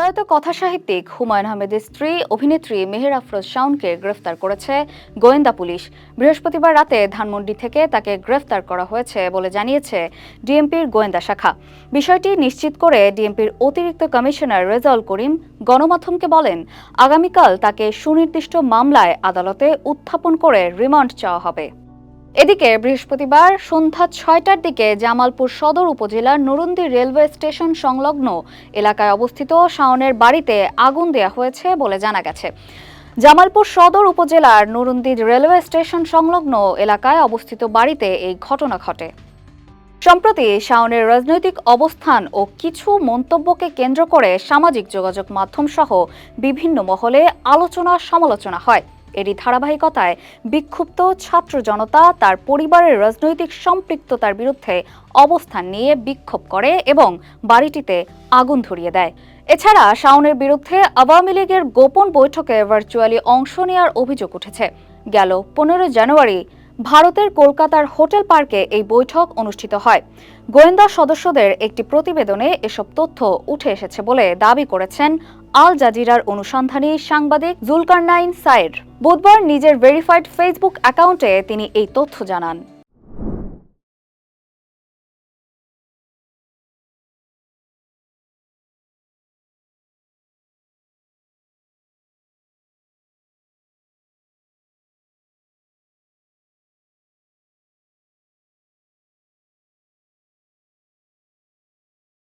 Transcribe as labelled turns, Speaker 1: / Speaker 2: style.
Speaker 1: প্রয়াত কথাসাহিত্যিক হুমায়ুন আহমেদের স্ত্রী অভিনেত্রী মেহের আফরোজ শাওনকে গ্রেফতার করেছে গোয়েন্দা পুলিশ। বৃহস্পতিবার রাতে ধানমন্ডি থেকে তাকে গ্রেফতার করা হয়েছে বলে জানিয়েছে ডিএমপির গোয়েন্দা শাখা। বিষয়টি নিশ্চিত করে ডিএমপির অতিরিক্ত কমিশনার রেজাউল করিম গণমাধ্যমকে বলেন, আগামীকাল তাকে সুনির্দিষ্ট মামলায় আদালতে উত্থাপন করে রিমান্ড চাওয়া হবে। এদিকে বৃহস্পতিবার সন্ধ্যা ছয়টার দিকে জামালপুর সদর উপজেলার নরুন্দি রেলওয়ে স্টেশন সংলগ্ন এলাকায় অবস্থিত শাওনের বাড়িতে আগুন দেয়া হয়েছে বলে জানা গেছে। জামালপুর সদর উপজেলার নরুন্দি রেলওয়ে স্টেশন সংলগ্ন এলাকায় অবস্থিত বাড়িতে এই ঘটনা ঘটে। সম্প্রতি শাওনের রাজনৈতিক অবস্থান ও কিছু মন্তব্যকে কেন্দ্র করে সামাজিক যোগাযোগ মাধ্যম সহ বিভিন্ন মহলে আলোচনা সমালোচনা হয়। এরই ধারাবাহিকতায় বিক্ষুব্ধ ছাত্র জনতা তার পরিবারের রাজনৈতিক সম্পৃক্ততার বিরুদ্ধে অবস্থান নিয়ে বিক্ষোভ করে এবং বাড়িটিতে আগুন ধরিয়ে দেয়। এছাড়া শাওনের বিরুদ্ধে আওয়ামী লীগের গোপন বৈঠকে ভার্চুয়ালি অংশ নেওয়ার অভিযোগ উঠেছে। গেল পনেরো জানুয়ারি ভারতের কলকাতার হোটেল পার্কে এই বৈঠক অনুষ্ঠিত হয়। গোয়েন্দা সদস্যদের একটি প্রতিবেদনে এসব তথ্য উঠে এসেছে বলে দাবি করেছেন আল জাজিরার অনুসন্ধানী সাংবাদিক জুলকারনাইন সাইর বুধবার নিজের ভেরিফাইড ফেসবুক অ্যাকাউন্টে তিনি এই তথ্য জানান।